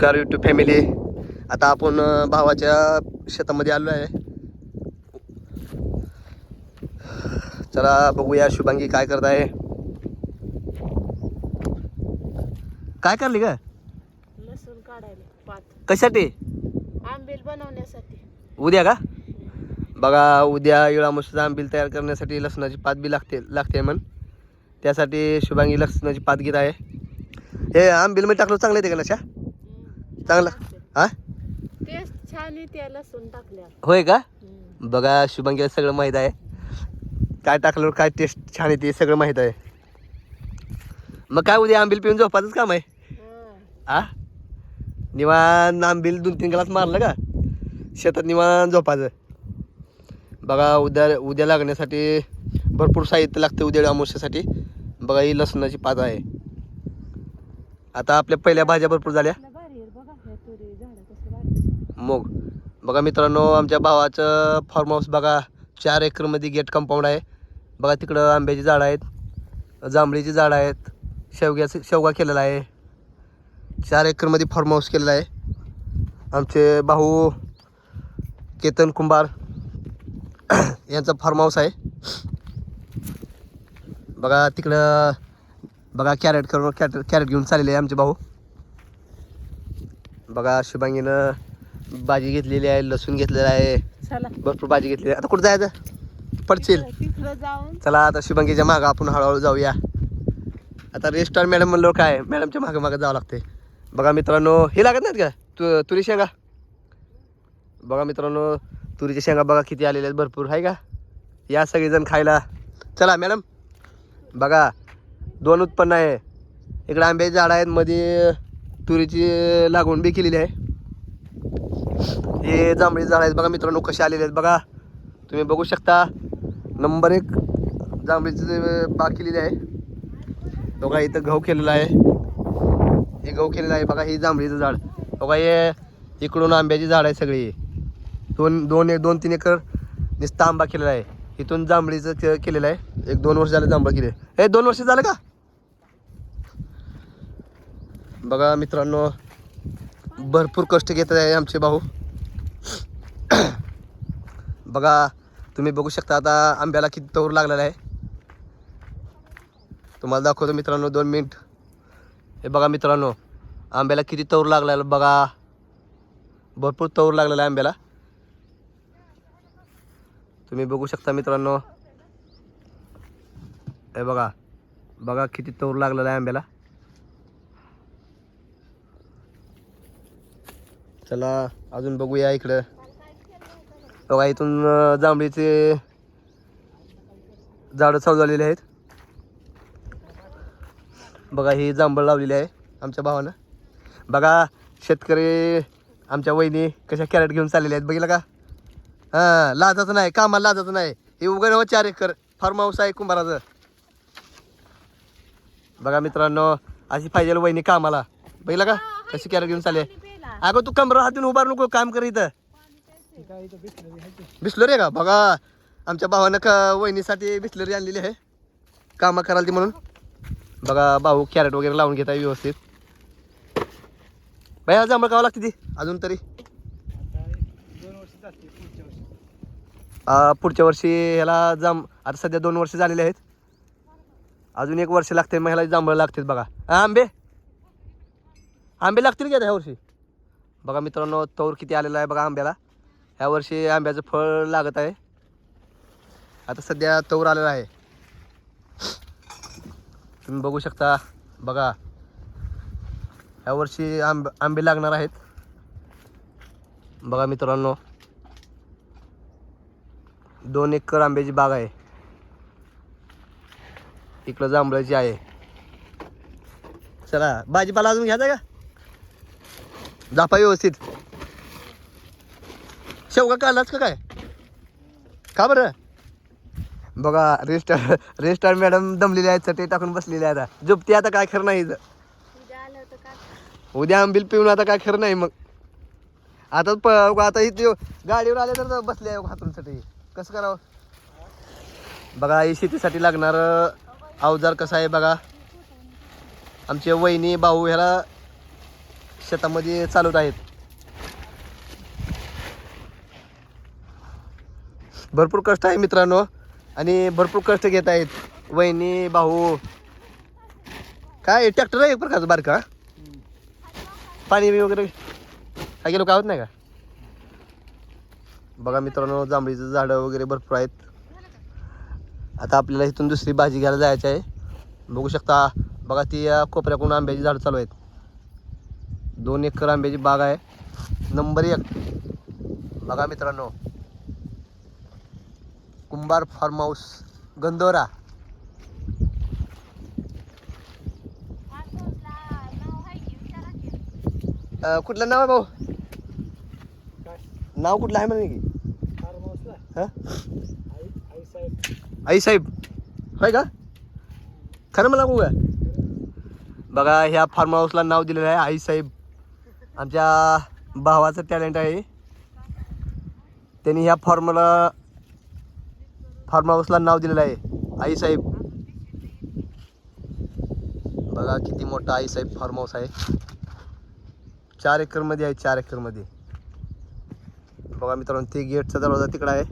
नमस्कार YouTube family आता आपण भावाच्या शेतामध्ये आलो आहे. चला बघूया शुभांगी काय करत आहे. काय करली का लसूण काढायला पात. कशासाठी? आंबील बनवण्यासाठी. उद्या का? बघा उद्या इळामुशीचा आंबील तयार करण्यासाठी लसणाची पात बी लागते लागते म्हण. त्यासाठी शुभांगी लसणाची पात घेत आहे. हे आंबीलमध्ये टाकलं चांगलं येते का नशा चांगलं? हा? टेस्ट छान येते लसूण टाकल्यावर. होय का. बघा शुभांगीला सगळं माहीत आहे. काय टाकल्यावर काय टेस्ट छान येते सगळं माहीत आहे. मग काय उद्या आंबील पिऊन झोपायचंच काम आहे? हा. आ? निवान आंबील दोन तीन ग्लास मारलं का? शेतात निवान झोपायचं. बघा उद्या उद्या लागण्यासाठी भरपूर साहित्य लागतं उद्या अमावस्यासाठी. बघा ही लसणाची पात आहे. आता आपल्या पहिल्या भाज्या भरपूर झाल्या. मग बघा मित्रांनो आमच्या भावाचं फार्म हाऊस बघा चार एकरमध्ये गेट कंपाऊंड आहे. बघा तिकडं आंब्याची झाडं आहेत जांभळीची झाडं आहेत शेवग्याचं शेवगा केलेला आहे. चार एकरमध्ये फार्म हाऊस केलेला आहे. आमचे भाऊ केतन कुंभार यांचं फार्म हाऊस आहे. बघा तिकडं बघा कॅरेट करून कॅरेट कॅरेट घेऊन चाललेले आहे आमचे भाऊ. बघा शुभांगीनं भाजी घेतलेली आहे लसूण घेतलेला आहे. चला. भरपूर भाजी घेतलेली आहे. आता कुठं जायचं? पडशील. चला आता शुभांगीच्या मागं आपण हळूहळू जाऊया. आता रेस्टॉर मॅडम म्हणलो काय? मॅडमच्या मागं मागं जावं लागते बघा मित्रांनो हे लागत नाहीत का? तु तुरी शेंगा? बघा मित्रांनो तुरीच्या शेंगा बघा किती आलेल्या आहेत भरपूर आहे का? या सगळेजण खायला. चला मॅडम बघा दोन उत्पन्न आहे. इकडे आंब्याची झाडं आहेत मध्ये तुरीची लागवण बी केलेली आहे. हे जांभळी झाड आहेत बघा मित्रांनो कसे आलेले आहेत बघा. तुम्ही बघू शकता नंबर एक जांभळीची बाग केलेली आहे. बघा इथं गहू केलेला आहे. हे गहू केलेलं आहे बघा हे जांभळीचं झाड. बघा हे इकडून आंब्याची झाड आहे सगळी. दोन दोन एक दोन तीन एकर नुसता आंबा केलेला आहे. इथून जांभळीचं केलेलं आहे. एक दोन वर्ष झालं जांभळं केले. हे दोन वर्ष झालं का? बघा मित्रांनो भरपूर कष्ट घेत आहे आमचे भाऊ. बघा तुम्ही बघू शकता आता आंब्याला किती तोर लागलेला आहे. तुम्हाला दाखवतो मित्रांनो दोन मिनिट. हे बघा मित्रांनो आंब्याला किती तोर लागलेला बघा. भरपूर तोर लागलेला आहे आंब्याला. तुम्ही बघू शकता मित्रांनो. हे बघा बघा किती तोर लागलेला आहे आंब्याला. चला अजून बघूया इकडं. बघा इथून जांभळीचे झाडं चालू झालेली आहेत. बघा ही जांभळ लावलेली आहे आमच्या भावानं. बघा शेतकरी आमच्या वहिनी कशा कॅरेट घेऊन चाललेल्या आहेत. बघितलं का? हां लाजाचं नाही कामाला लाजाचं नाही. हे उघड हो चार एकर फार्म हाऊस आहे कुंभाराचं. बघा मित्रांनो अशी पाहिजे वहिनी कामाला. बघितलं का? कशी कॅरेट घेऊन चालले? अगं तू कमरा हातून उभार नको काम कर इथं. बिस्लरी आहे का? बघा आमच्या भावानं का वहिनीसाठी बिस्लरी आणलेली आहे. कामं कराल ती म्हणून. बघा भाऊ कॅरेट वगैरे लावून घेत आहे व्यवस्थित. बाई जांभळ कावं लागते ती अजून तरी. पुढच्या वर्षी ह्याला जांब आता सध्या दोन वर्ष झालेले आहेत. अजून एक वर्ष लागते मग ह्याला जांभळ लागतील बघा. आंबे? आंबे लागतील का ह्या वर्षी? बघा मित्रांनो तौर किती आलेला आहे बघा आंब्याला. ह्या वर्षी आंब्याचं फळ लागत आहे. आता सध्या तौर आलेला आहे. तुम्ही बघू शकता बघा. ह्या वर्षी आंब आंबे लागणार आहेत. बघा मित्रांनो दोन एकर आंब्याची बाग आहे. इकडं जांभळाची आहे. चला भाजीपाला अजून घ्यायचा का? जापा व्यवस्थित. शेवगा काढलाच का काय? का बरं? बघा रेस्टार रेस्टॉर मॅडम दमलेले आहेत चटे टाकून बसलेले आहे आता. झोपते आता काय खरं नाही उद्या आंबील पिऊन आता काय खरं नाही मग. आता प आता इथे गाडीवर आले तर बसले हातून साठी कसं करावं? बघा ही शेतीसाठी लागणारं अवजार कसं आहे बघा. आमचे वहिनी भाऊ ह्याला शेतामध्ये चालवत आहेत. भरपूर कष्ट आहे मित्रांनो. आणि भरपूर कष्ट घेत आहेत. वहिनी भाऊ. काय ट्रॅक्टर आहे एक प्रकारचं बारका? पाणी बी वगैरे काय गेलो काय होत नाही का? बघा मित्रांनो जांभळीचं झाडं वगैरे भरपूर आहेत. आता आपल्याला इथून दुसरी भाजी घ्यायला जायचं आहे. बघू शकता बघा ती या कोपऱ्याकडून आंब्याची झाडं चालू आहेत. दोन एकर आंब्याची बाग आहे. नंबर एक. बघा मित्रांनो. कुंभार फार्म हाऊस गंधोरा कुठलं नाव आहे भाऊ? नाव कुठलं आहे म्हणे की? आई साहेब. होय का? खरं मला बघूया बघा ह्या फार्म हाऊसला नाव दिलेलं आहे आई साहेब. आमच्या भावाचं टॅलेंट आहे. त्यांनी ह्या फॉर्मला फार्म हाऊसला नाव दिलेलं आहे आई साहेब. बघा किती मोठा आई साहेब फार्म हाऊस आहे. चार एकरमध्ये आहे चार एकरमध्ये बघा मित्रांनो ते गेटचा दरवाजा तिकडं आहे.